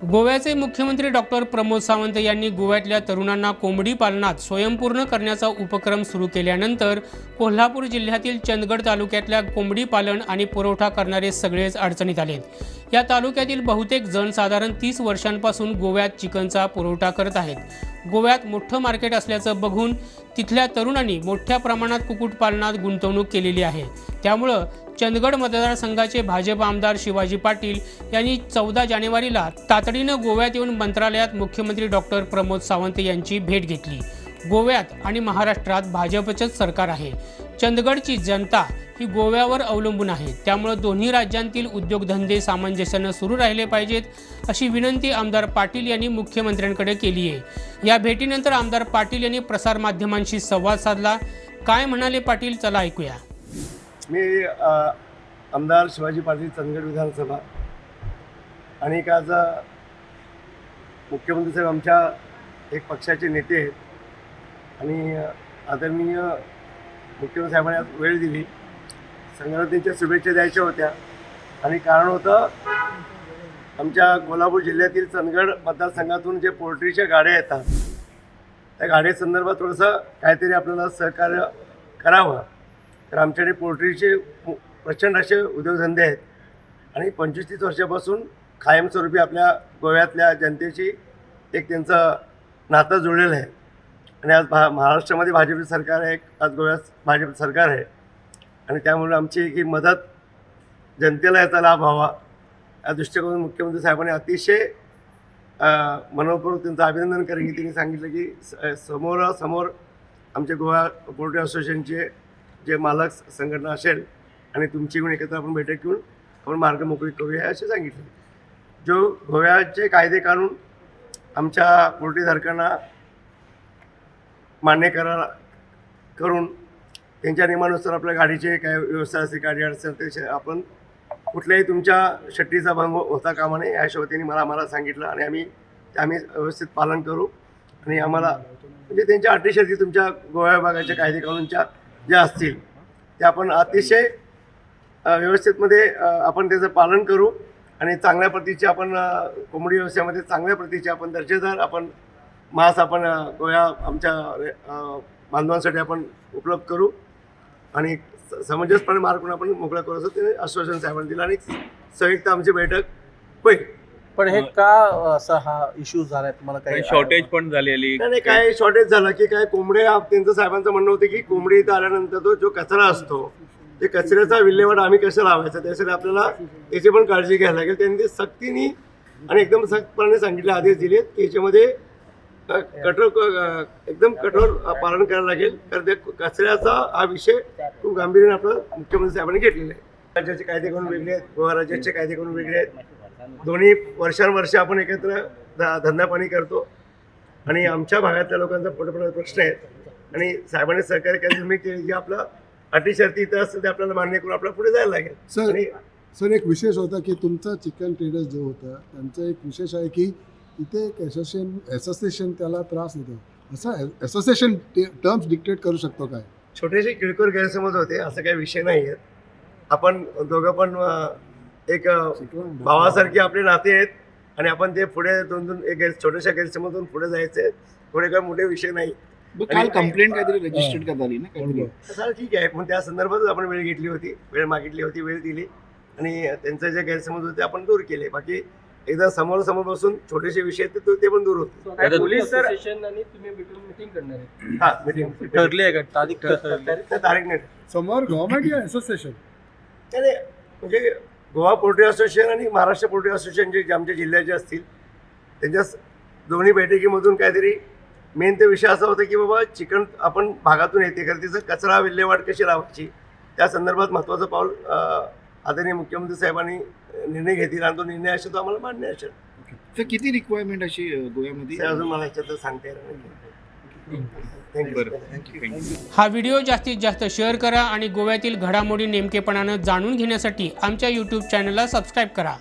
गोव्याचे मुख्यमंत्री डॉक्टर प्रमोद सावंत यांनी गोव्यातल्या तरुणांना कोंबडी पालनात स्वयंपूर्ण करण्याचा उपक्रम सुरू केल्यानंतर कोल्हापूर जिल्ह्यातील चंदगड तालुक्यातल्या कोंबडी पालन आणि पुरवठा करणारे सगळेच अडचणीत आलेत या तालुक्यातील बहुतेक जण साधारण तीस वर्षांपासून गोव्यात चिकनचा पुरवठा करत आहेत. गोव्यात मोठं मार्केट असल्याचं बघून तिथल्या तरुणांनी मोठ्या प्रमाणात कुक्कुटपालनात गुंतवणूक केलेली आहे. त्यामुळं चंदगड मतदारसंघाचे भाजप आमदार शिवाजी पाटील यांनी चौदा जानेवारीला तातडीनं गोव्यात येऊन मंत्रालयात मुख्यमंत्री डॉक्टर प्रमोद सावंत यांची भेट घेतली. गोव्यात आणि महाराष्ट्रात भाजपचंच सरकार आहे. चंदगडची जनता ही गोव्यावर अवलंबून आहे. त्यामुळं दोन्ही राज्यांतील उद्योगधंदे सामंजस्यानं सुरू राहिले पाहिजेत अशी विनंती आमदार पाटील यांनी मुख्यमंत्र्यांकडे केली आहे. या भेटीनंतर आमदार पाटील यांनी प्रसारमाध्यमांशी संवाद साधला. काय म्हणाले पाटील? चला ऐकूया. मी आमदार शिवाजी पाटील चंदगड विधानसभा. आणि एक आज मुख्यमंत्री साहेब आमच्या एक पक्षाचे नेते आहेत. आणि आदरणीय मुख्यमंत्री साहेबांनी आज वेळ दिली. संक्रांतीच्या शुभेच्छा द्यायच्या होत्या. आणि कारण होतं आमच्या कोल्हापूर जिल्ह्यातील चंदगड मतदारसंघातून जे पोल्ट्रीच्या गाड्या येतात त्या गाड्यासंदर्भात थोडंसं काहीतरी आपल्याला सहकार्य करावं. तर आमच्याकडे पोल्ट्रीचे प्रचंड असे उद्योगधंदे आहेत. आणि पंचवीस तीस वर्षापासून कायमस्वरूपी आपल्या गोव्यातल्या जनतेशी एक त्यांचं नातं जुळलेलं आहे. आणि आज भा महाराष्ट्रामध्ये भाजप सरकार आहे आज गोव्यात भाजप सरकार आहे. आणि त्यामुळे आमची ही मदत जनतेला याचा लाभ व्हावा. या दृष्टिकोनातून मुख्यमंत्री साहेबांनी अतिशय मनोपूर्वक त्यांचं अभिनंदन करेन. की त्यांनी सांगितलं की स- समोरासमोर आमचे गोवा पोल्ट्री असोसिएशनचे जे मालक संघटना असेल आणि तुमची घेऊन एकत्र आपण बैठक घेऊन आपण मार्ग मोकळी करूया असे सांगितले. जो गोव्याचे कायदे कानून आमच्या पोल्ट्रीधारकांना मान्य करा करून त्यांच्या नियमानुसार आपल्या गाडीचे काय व्यवस्था असते गाडी अडचण ते आपण कुठल्याही तुमच्या शट्टीचा भंग होता कामा नये या हिशोबाने मला आम्हाला सांगितलं आणि आम्ही ते आम्ही व्यवस्थित पालन करू आणि आम्हाला म्हणजे त्यांच्या अटीशर्ती तुमच्या गोव्या विभागाच्या कायदे कानूनच्या ज्या असतील त्या आपण अतिशय व्यवस्थितमध्ये आपण त्याचं पालन करू आणि चांगल्या प्रतीची आपण कोंबडी व्यवसायामध्ये चांगल्या प्रतीचे आपण दर्जेदार आपण मांस आपण अ, गोव्या आमच्या बांधवांसाठी आपण उपलब्ध करू आणि स- समंजसपणे मार्ग आपण मोकळा करू असं ते आश्वासन साहेबांनी दिलं आणि संयुक्त आमची बैठक होईल. पण हे का असा हा इश्यू झालाय? तुम्हाला काही शॉर्टेज पण झालेली. नाही काय शॉर्टेज झालं की काय कोंबड्या त्यांचं साहेबांचं म्हणणं होतं की कोंबडी इथं आल्यानंतर तो जो कचरा असतो ते कचऱ्याचा विल्हेवाट आम्ही कसं लावायचा? त्यासाठी आपल्याला त्याची पण काळजी घ्यायला लागेल. त्यांनी ते सक्तीने आणि एकदम सख्तपणे सांगितले आदेश दिले की याच्यामध्ये कठोर एकदम कठोर पालन करायला लागेल. कारण ते कचऱ्याचा हा विषय खूप गांभीर्याने आपलं मुख्यमंत्री साहेबांनी घेतलेला आहे. राज्याचे कायदे करून वेगळे आहेत गोवा राज्याचे कायदे करून वेगळे आहेत. दोन्ही वर्षानुवर्ष आपण एकत्र धंदापाणी करतो. आणि आमच्या भागातल्या लोकांचा पोटपणा प्रश्न आहेत. आणि साहेबांनी सहकार्य केलं मी केली की आपलं अटी शर्ती इथं असतं ते आपल्याला मान्य करून आपल्याला पुढे जायला लागेल. सर सर एक विशेष होता की तुमचा चिकन ट्रेडर्स जो होता त्यांचं एक विशेष आहे की इथे एक असोसिएशन असोसिएशन त्याला त्रास देतो. असं असोसिएशन टर्म्स डिक्टेट करू शकतो काय? छोटेसे किरकोळ गैरसमज होते असं काही विषय नाही आहेत आपण दोघं पण एक भावासारखे आपले नाते आहेत आणि आपण ते पुढे दोन दोन एक छोट्याशा गैरसमजून पुढे जायचे थोडे काही मोठे विषय नाही. काल कंप्लेंट काहीतरी रजिस्टर्ड करता आली ना काहीतरी. चालेल ठीक आहे. पण त्या संदर्भातच आपण वेळ घेतली होती. वेळ मागितली होती वेळ दिली. आणि त्यांचे जे गैरसमज होते आपण दूर केले. बाकी एकदा समोर समोर बसून छोटेसे विषय आहेत ते ते पण दूर होते पोलीस असोसिएशन आणि तुम्ही भेटून मिटिंग करणार आहे हा मीटिंग ठरली आहे का? तारीख नाही. समोर गव्हर्नमेंट या असोसिएशन म्हणजे गोवा पोल्ट्री असोसिएशन आणि महाराष्ट्र पोल्ट्री असोसिएशन जे जे आमच्या जिल्ह्याचे असतील त्यांच्या दोन्ही बैठकीमधून काहीतरी मेन ते विषय असा होता की बाबा चिकन आपण भागातून येते कारण तिचं कचरा विल्हेवाट कशी लावायची? त्या संदर्भात महत्त्वाचं पाऊल आदरणीय मुख्यमंत्री साहेबांनी निर्णय घेतील आणि तो निर्णय असेल तो आम्हाला मान्य असेल. तर किती रिक्वायरमेंट अशी गोव्यामध्ये? अजून मला याच्यात सांगता येणार नाही. थँक्यू बरं थँक्यू हा व्हिडिओ जास्तीत जास्त शेअर करा आणि गोव्यातील घडामोडी नेमकेपणानं जाणून घेण्यासाठी आमच्या यूट्यूब चॅनलला सबस्क्राईब करा.